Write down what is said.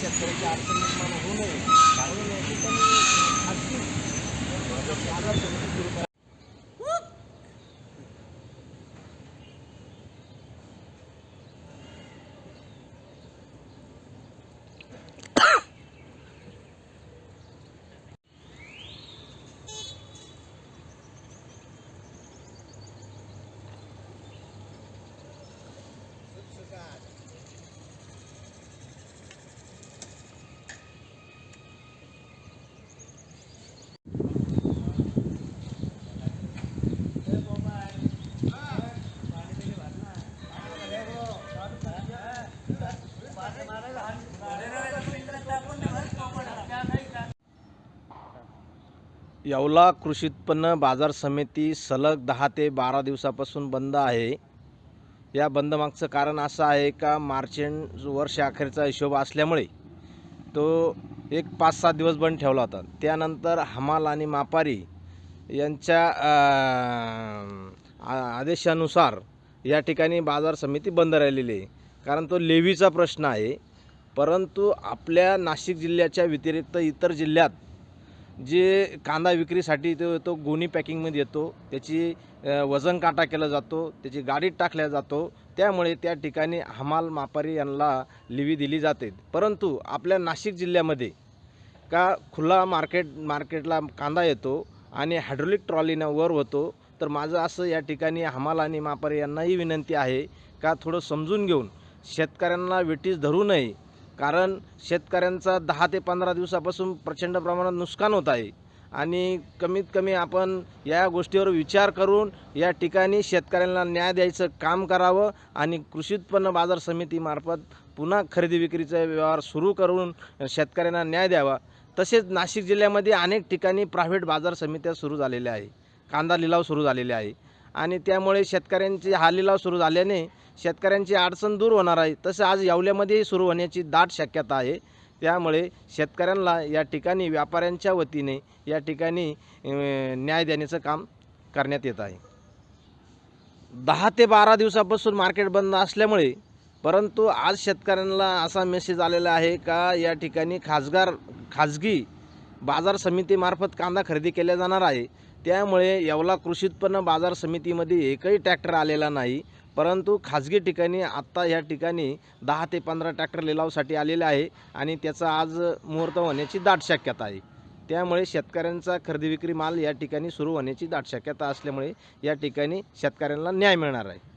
शेतकऱ्याची अडचण निर्माण होऊ नये म्हणून या ठिकाणी येवला कृषी उत्पन्न बाजार समिती सलग दहा ते बारा दिवसापासून बंद आहे. या बंदमागचं कारण असं आहे का मार्चेंट वर्ष अखेरचा हिशोब असल्यामुळे तो एक पाच सात दिवस बंद ठेवला होता. त्यानंतर हमाल आणि मापारी यांच्या आ- आदेशानुसार या ठिकाणी बाजार समिती बंद राहिलेली आहे. कारण तो लेवीचा प्रश्न आहे. परंतु आपल्या नाशिक जिल्ह्याच्या व्यतिरिक्त इतर जिल्ह्यात जे कांदा विक्रीसाठी तो येतो गोणी पॅकिंगमध्ये येतो त्याची वजन काटा केला जातो त्याची गाडीत टाकल्या जातो त्यामुळे त्या ठिकाणी हमाल मापारी यांना लिवी दिली जाते. परंतु आपल्या नाशिक जिल्ह्यामध्ये का खुला मार्केट मार्केटला कांदा येतो आणि हायड्रोलिक ट्रॉलीनं वर होतो तर माझं असं या ठिकाणी हमाल आणि मापारी यांनाही विनंती आहे का थोडं समजून घेऊन शेतकऱ्यांना वेटीस धरू नये कारण शेतकऱ्यांचा दहा ते पंधरा दिवसापासून प्रचंड प्रमाणात नुकसान होत आहे. आणि कमीत कमी आपण या गोष्टीवर विचार करून या ठिकाणी शेतकऱ्यांना न्याय द्यायचं काम करावं आणि कृषी उत्पन्न बाजार समितीमार्फत पुन्हा खरेदी विक्रीचा व्यवहार सुरू करून शेतकऱ्यांना न्याय द्यावा. तसेच नाशिक जिल्ह्यामध्ये अनेक ठिकाणी प्रायव्हेट बाजार समित्या सुरू झालेल्या आहे. कांदा लिलाव सुरू झालेले आहे. आणि त्यामुळे शेतकऱ्यांचे हा लिलाव सुरू झाल्याने शेतकऱ्यांची अडचण दूर होणार आहे. तसं आज येवल्यामध्येही सुरू होण्याची दाट शक्यता आहे. त्यामुळे शेतकऱ्यांना या ठिकाणी व्यापाऱ्यांच्या वतीने या ठिकाणी न्याय देण्याचं काम करण्यात येत आहे. दहा ते बारा दिवसापासून मार्केट बंद असल्यामुळे परंतु आज शेतकऱ्यांना असा मेसेज आलेला आहे का या ठिकाणी खासगार खाजगी बाजार समितीमार्फत कांदा खरेदी केला जाणार आहे. त्यामुळे येवला कृषी उत्पन्न बाजार समितीमध्ये एकही ट्रॅक्टर आलेला नाही परंतु खाजगी ठिकाणी आत्ता या ठिकाणी दहा ते पंधरा ट्रॅक्टर लिलावसाठी आलेले आहे आणि त्याचा आज मुहूर्त होण्याची दाट शक्यता आहे. त्यामुळे शेतकऱ्यांचा खरेदी विक्री माल या ठिकाणी सुरू होण्याची दाट शक्यता असल्यामुळे या ठिकाणी शेतकऱ्यांना न्याय मिळणार आहे.